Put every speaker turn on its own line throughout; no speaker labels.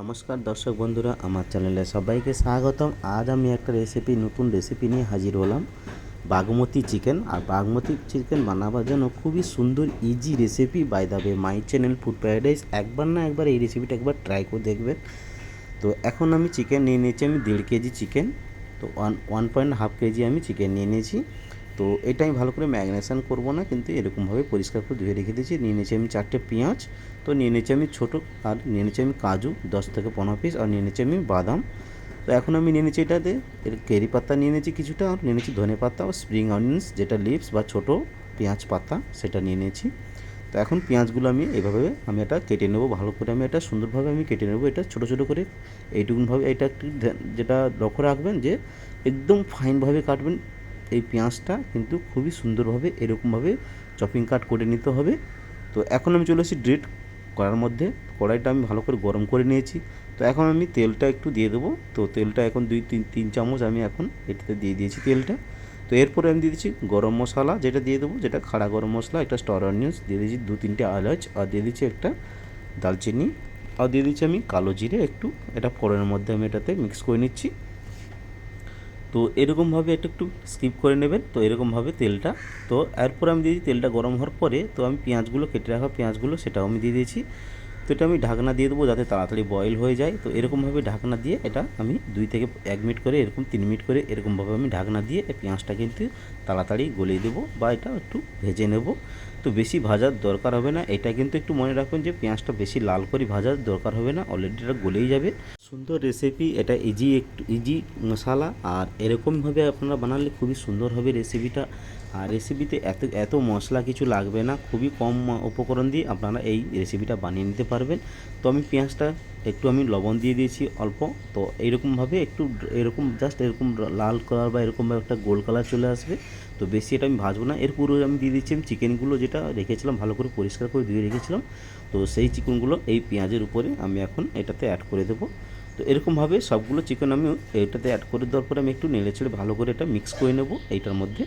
নমস্কার দর্শক বন্ধুরা, আমার চ্যানেলে সবাইকে স্বাগতম। আজ আমি একটা রেসিপি নতুন রেসিপি নিয়ে হাজির হলাম। বাগমতি চিকেন আর বাগমতি চিকেন বানাবার জন্য খুবই সুন্দর easy recipe by way my channel food paradise একবার না একবার এই রেসিপিটা একবার ট্রাই করে দেখবেন। তো এখন আমি চিকেন নিয়ে নিয়েছি, আমি দেড় কেজি চিকেন তো one one point half KG আমি চিকেন নিয়ে নিয়েছি। তো এটা আমি ভালো করে ম্যাগনেশন করব না, কিন্তু এরকমভাবে পরিষ্কার করে ধুয়ে রেখে দিয়েছি। নিয়ে নিয়েছি আমি চারটে পেঁয়াজ, তো নিয়ে নিয়েছি আমি ছোটো আর নিয়ে নিয়েছি আমি কাজু, দশ থেকে পনেরো পিস আর নিয়ে নিয়েছি আমি বাদাম। তো এখন আমি নিয়ে নিয়েছি এটাতে, এর কেরি পাতা নিয়ে নিয়েছি কিছুটা, আর নিয়ে নিয়েছি ধনে পাতা ও স্প্রিং অনিয়ন্স যেটা লিভস বা ছোটো পেঁয়াজ পাতা, সেটা নিয়ে নিয়েছি। তো এখন পেঁয়াজগুলো আমি এইভাবে আমি এটা কেটে নেব, ভালো করে আমি এটা সুন্দরভাবে আমি কেটে নেব, এটা ছোটো ছোটো করে এইটুকুনভাবে এটা একটু যেটা লক্ষ্য রাখবেন যে, একদম ফাইনভাবে কাটবেন এই পেঁয়াজটা কিন্তু খুবই সুন্দরভাবে, এরকমভাবে চপিং কাট করে নিতে হবে। তো এখন আমি চলে এসেছি ড্রেট করার মধ্যে। কড়াইটা আমি ভালো করে গরম করে নিয়েছি। তো এখন আমি তেলটা একটু দিয়ে দেবো। তো তেলটা এখন দুই, তিন তিন চামচ আমি এখন এটাতে দিয়ে দিয়েছি তেলটা। তো এরপরে আমি দিয়ে দিচ্ছি গরম মশলা, যেটা দিয়ে দেবো, যেটা খাড়া গরম মশলা, একটা স্টার অনিয়ন্স, দিয়ে দিচ্ছি দু, তিনটে এলাচ, আর দিয়ে দিচ্ছি একটা দালচিনি। আর দিয়ে দিচ্ছি আমি কালো জিরে, একটু, এটা ফোড়নের মধ্যে আমি এটাতে মিক্স করে নিচ্ছি। তো এরকমভাবে এটা একটু স্কিপ করে নেবেন। তো এরকমভাবে তেলটা, তো এরপর আমি দিয়েছি তেলটা গরম হওয়ার পরে, তো আমি পেঁয়াজগুলো, কেটে রাখা পেঁয়াজগুলো, সেটাও আমি দিয়ে দিয়েছি। তো এটা আমি ঢাকনা দিয়ে দেবো যাতে তাড়াতাড়ি বয়েল হয়ে যায়। তো এরকমভাবে ঢাকনা দিয়ে এটা আমি দুই থেকে এক মিনিট করে, এরকম তিন মিনিট করে, এরকমভাবে আমি ঢাকনা দিয়ে পেঁয়াজটা কিন্তু তাড়াতাড়ি গলিয়ে দেবো বা এটা একটু ভেজে নেব। তো বেশি ভাজার দরকার হবে না। এটা কিন্তু একটু মনে রাখবেন যে পেঁয়াজটা বেশি লাল করে ভাজার দরকার হবে না। অলরেডি এটা গলেই যাবে। সুন্দর রেসিপি এটা ইজি একটু ইজি মশালা, আর এরকমভাবে আপনারা বানালে খুবই সুন্দর হবে রেসিপিটা আর রেসিপিতে এত এত মশলা কিছু লাগবে না, খুবই কম উপকরণ দিয়ে আপনারা এই রেসিপিটা বানিয়ে নিতে পারবেন। তো আমি পেঁয়াজটা একটু আমি লবণ দিয়ে দিয়েছি অল্প, তো এইরকমভাবে একটু, এরকম জাস্ট এরকম লাল কালার বা এরকমভাবে একটা গোল কালার চলে আসবে। তো বেশি এটা আমি ভাজবো না, এর পুরো আমি দিয়ে দিচ্ছি, আমি চিকেনগুলো যেটা রেখেছিলাম, ভালো করে পরিষ্কার করে ধুয়ে রেখেছিলাম। তো সেই চিকেনগুলো এই পেঁয়াজের উপরে আমি এখন এটাতে অ্যাড করে দেবো। তো এরকমভাবে সবগুলো চিকেন আমি এটাতে অ্যাড করে দেওয়ার পরে আমি একটু নেড়ে চেড়ে ভালো করে এটা মিক্স করে নেব এইটার মধ্যে।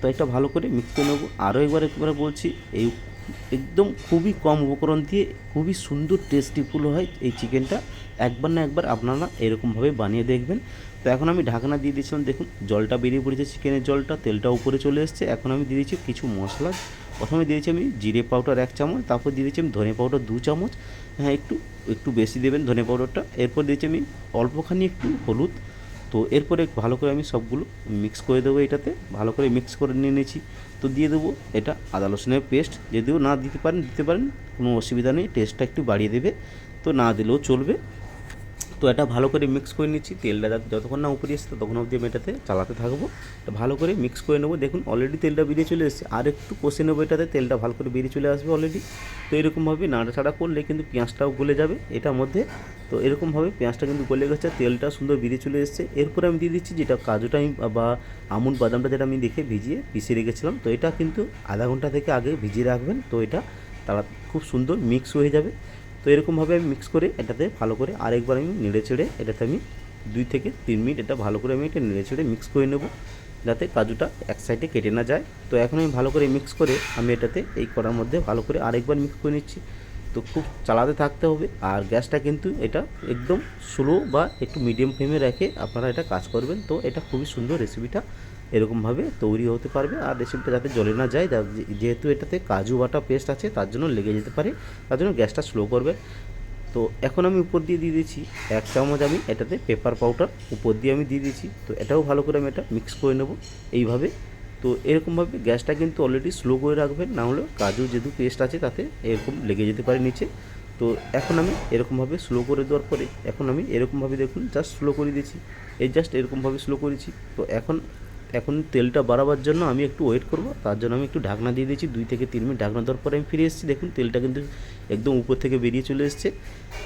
তো এটা ভালো করে মিক্স করে নেব। আরও একবার একবার বলছি, এই একদম খুবই কম উপকরণ দিয়ে খুবই সুন্দর টেস্টিফুল হয় এই চিকেনটা একবার না একবার আপনারা এরকমভাবে বানিয়ে দেখবেন। তো এখন আমি ঢাকনা দিয়ে দিয়েছিলাম, দেখুন জলটা বেরিয়ে পড়েছে চিকেনের জলটা তেলটা উপরে চলে এসছে। এখন আমি দিয়ে দিচ্ছি কিছু মশলা। প্রথমে দিয়েছি আমি জিরে পাউডার এক চামচ, তারপর দিয়ে দিচ্ছি আমি ধনে পাউডার দু চামচ। হ্যাঁ একটু একটু বেশি দেবেন ধনে পাউডারটা। এরপর দিয়েছি আমি অল্পখানি একটু হলুদ। তো এরপরে ভালো করে আমি সবগুলো মিক্স করে দেবো এটাতে। ভালো করে মিক্স করে নিয়ে নিয়েছি। তো দিয়ে দেবো এটা আদা রসুনের পেস্ট যদিও না দিতে পারেন দিতে পারেন, কোনো অসুবিধা নেই। টেস্টটা একটু বাড়িয়ে দেবে। তো না দিলেও চলবে। তো এটা ভালো করে মিক্স করে নিচ্ছি। তেলটা যাতে যতক্ষণ না উপরে এসছে ততক্ষণ অবধি আমি এটাতে চালাতে থাকব। এটা ভালো করে মিক্স করে নেব। দেখুন অলরেডি তেলটা বেরিয়ে চলে এসেছে। আর একটু কষে নেব এটাতে। তেলটা ভালো করে বেরিয়ে চলে আসবে অলরেডি তো এরকমভাবে নাড়াচাড়া করলে কিন্তু পেঁয়াজটাও গলে যাবে এটার মধ্যে। তো এরকমভাবে পেঁয়াজটা কিন্তু গলে গেছে। তেলটা সুন্দর বেরিয়ে চলে এসেছে। এরপরে আমি দিয়ে দিচ্ছি যেটা কাজুটা আমি বা আমুল বাদামটা যেটা আমি দেখে ভিজিয়ে পিছিয়ে রেখেছিলাম। তো এটা কিন্তু আধা ঘণ্টা থেকে আগে ভিজিয়ে রাখবেন। তো এটা তারা খুব সুন্দর মিক্স হয়ে যাবে। তো এরকমভাবে আমি মিক্স করে এটাতে ভালো করে আরেকবার আমি নেড়ে চেড়ে এটাতে আমি দুই থেকে তিন মিনিট এটা ভালো করে আমি এটা নেড়ে চেড়ে মিক্স করে নেব, যাতে কাজুটা এক সাইডে কেটে না যায়। তো এখন আমি ভালো করে মিক্স করে আমি এটাতে এই করার মধ্যে ভালো করে আরেকবার মিক্স করে নিচ্ছি। তো খুব চালাতে থাকতে হবে আর গ্যাসটা কিন্তু এটা একদম স্লো বা একটু মিডিয়াম ফ্লেমে রেখে আপনারা এটা কাজ করবেন। তো এটা খুবই সুন্দর রেসিপিটা এরকমভাবে তৈরি হতে পারবে। আর রেসিপিটা যাতে জলে না যায় যেহেতু এটাতে কাজু বাটা পেস্ট আছে, তার জন্য লেগে যেতে পারে, তার জন্য গ্যাসটা স্লো করবে। তো এখন আমি উপর দিয়ে দিয়ে দিয়েছি এক চামচ আমি এটাতে পেপার পাউডার উপর দিয়ে আমি দিয়ে দিয়েছি। তো এটাও ভালো করে আমি এটা মিক্স করে নেব এইভাবে। তো এরকমভাবে গ্যাসটা কিন্তু অলরেডি স্লো করে রাখবেন, না হলে কাজু যেহেতু পেস্ট আছে, তাতে এরকম লেগে যেতে পারে নিচে। তো এখন আমি এরকমভাবে স্লো করে দেওয়ার পরে, এখন আমি এরকমভাবে দেখুন জাস্ট স্লো করে দিয়েছি। এই জাস্ট এরকমভাবে স্লো করেছি। তো এখন এখন তেলটা বাড়াবার জন্য আমি একটু ওয়েট করব, তার জন্য আমি একটু ঢাকনা দিয়ে দিয়েছি, দুই থেকে তিন মিনিট ঢাকনা দেওয়ার পরে আমি ফিরে এসেছি। দেখুন, তেলটা কিন্তু একদম উপর থেকে বেরিয়ে চলে এসছে।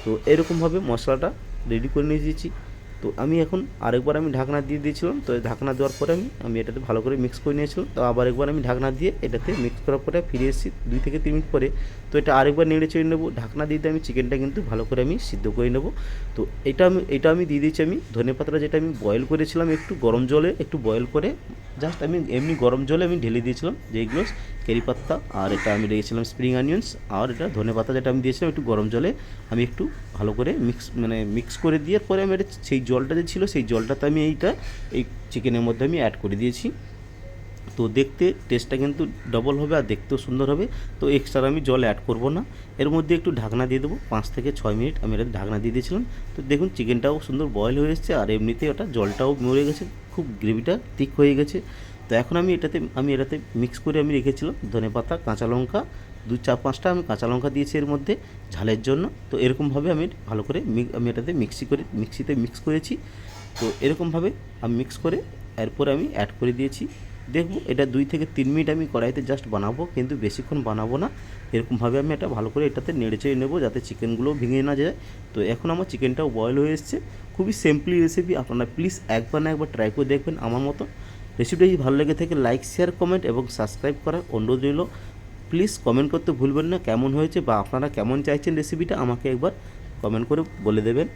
তো এরকমভাবে মশলাটা রেডি করে নিয়ে দিয়েছি তো আমি এখন আরেকবার আমি ঢাকনা দিয়ে দিয়েছিলাম, তো ঢাকনা দেওয়ার পরে আমি আমি এটাতে ভালো করে মিক্স করে নিয়েছিলাম, তো আবার একবার আমি ঢাকনা দিয়ে এটাতে মিক্স করার পরে ফিরে এসেছি দুই থেকে তিন মিনিট পরে। তো এটা আরেকবার নেড়ে চেড়ে নেব, ঢাকনা দিয়ে আমি চিকেনটা কিন্তু ভালো করে আমি সিদ্ধ করে নেব। তো এটা আমি এটা আমি দিয়ে দিয়েছি আমি, ধনে পাতাটা যেটা আমি বয়েল করেছিলাম একটু গরম জলে, একটু বয়েল করে জাস্ট আমি এমনি গরম জলে আমি ঢেলে দিয়েছিলাম যেইগুলো কেরি পাত্তা, আর এটা আমি দিয়েছিলাম স্প্রিং অনিয়ন্স আর এটা ধনে পাতা যেটা আমি দিয়েছিলাম একটু গরম জলে, আমি একটু ভালো করে মিক্স মানে মিক্স করে দিয়ে পরে আমি এটা, সেই জলটা যে ছিল সেই জলটাতে আমি এইটা, এই চিকেনের মধ্যে আমি অ্যাড করে দিয়েছি। তো দেখতে টেস্টটা কিন্তু ডবল হবে আর দেখতেও সুন্দর হবে। তো এক্সট্রা আমি জল অ্যাড করব না। এর মধ্যে একটু ঢাকনা দিয়ে দেবো, পাঁচ থেকে ছয় মিনিট আমি এটা ঢাকনা দিয়ে দিয়েছিলাম। তো দেখুন চিকেনটাও সুন্দর বয়েল হয়ে এসেছে, আর এমনিতে ওটা জলটাও মরে গেছে, খুব গ্রেভিটা ঠিক হয়ে গেছে। তো এখন আমি এটাতে আমি এটাতে মিক্স করে আমি রেখেছিলাম ধনে পাতা, কাঁচা লঙ্কা, দু চার পাঁচটা আমি কাঁচা লঙ্কা দিয়েছি এর মধ্যে ঝালের জন্য। তো এরকমভাবে আমি ভালো করে আমি এটাতে মিক্সি করে মিক্সিতে মিক্স করেছি। তো এরকমভাবে আমি মিক্স করে এরপরে আমি অ্যাড করে দিয়েছি। দেখব এটা দুই থেকে তিন মিনিট আমি কড়াইতে জাস্ট বানাবো, কিন্তু বেশিক্ষণ বানাবো না। এরকমভাবে আমি এটা ভালো করে এটাতে নেড়ে চেড়ে নেব যাতে চিকেনগুলো ভেঙে না যায়। তো এখন আমার চিকেনটাও বয়েল হয়ে এসছে। খুবই সিম্পলি রেসিপি আপনারা প্লিজ একবার না একবার ট্রাই করে দেখবেন আমার মতো। রেসিপিটা যদি ভালো লেগে থাকে লাইক শেয়ার কমেন্ট এবং সাবস্ক্রাইব করার অনুরোধ রইল। প্লিজ কমেন্ট করতে ভুলবেন না, কেমন হয়েছে বা আপনারা কেমন চাইছেন রেসিপিটা আমাকে একবার কমেন্ট করে বলে দেবেন।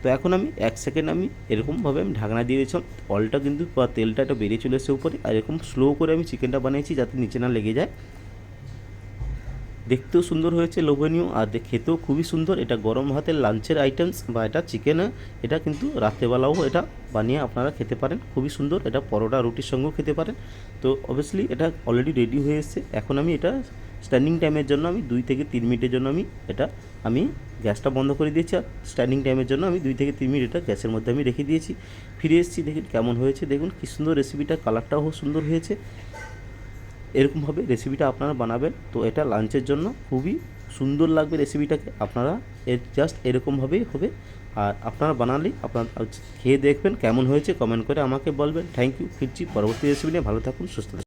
তো এখন আমি এক সেকেন্ড আমি এরকমভাবে আমি ঢাকনা দিয়ে দিয়েছিলাম অলটা কিন্তু বা তেলটা এটা বেরিয়ে চলে এসেছে উপরে, আর এরকম স্লো করে আমি চিকেনটা বানিয়েছি যাতে নিচে না লেগে যায়। দেখতেও সুন্দর হয়েছে, লোভনীয়, আর খেতেও খুবই সুন্দর। এটা গরম ভাতের লাঞ্চের আইটেমস বা এটা চিকেন এটা কিন্তু রাত্রেবেলাও এটা বানিয়ে আপনারা খেতে পারেন। খুবই সুন্দর, এটা পরোটা, রুটির সঙ্গেও খেতে পারেন। তো অবভিয়াসলি এটা অলরেডি রেডি হয়ে এসেছে। এখন আমি এটা স্ট্যান্ডিং টাইমের জন্য আমি দুই থেকে তিন মিনিটের জন্য আমি এটা আমি গ্যাসটা বন্ধ করে দিয়েছি। আর স্ট্যান্ডিং টাইমের জন্য আমি দুই থেকে তিন মিনিট এটা গ্যাসের মধ্যে আমি রেখে দিয়েছি। ফিরে এসেছি দেখুন কেমন হয়েছে। দেখুন কী সুন্দর রেসিপিটা কালারটাও সুন্দর হয়েছে। এরকমভাবে রেসিপিটা আপনারা বানাবেন। তো এটা লাঞ্চের জন্য খুবই সুন্দর লাগবে রেসিপিটাকে আপনারা এর জাস্ট এরকমভাবেই হবে। আর আপনারা বানালেই আপনারা খেয়ে দেখবেন কেমন হয়েছে কমেন্ট করে আমাকে বলবেন। থ্যাংক ইউ ফিরছি পরবর্তী রেসিপি নিয়ে। ভালো থাকুন, সুস্থ থাকুন।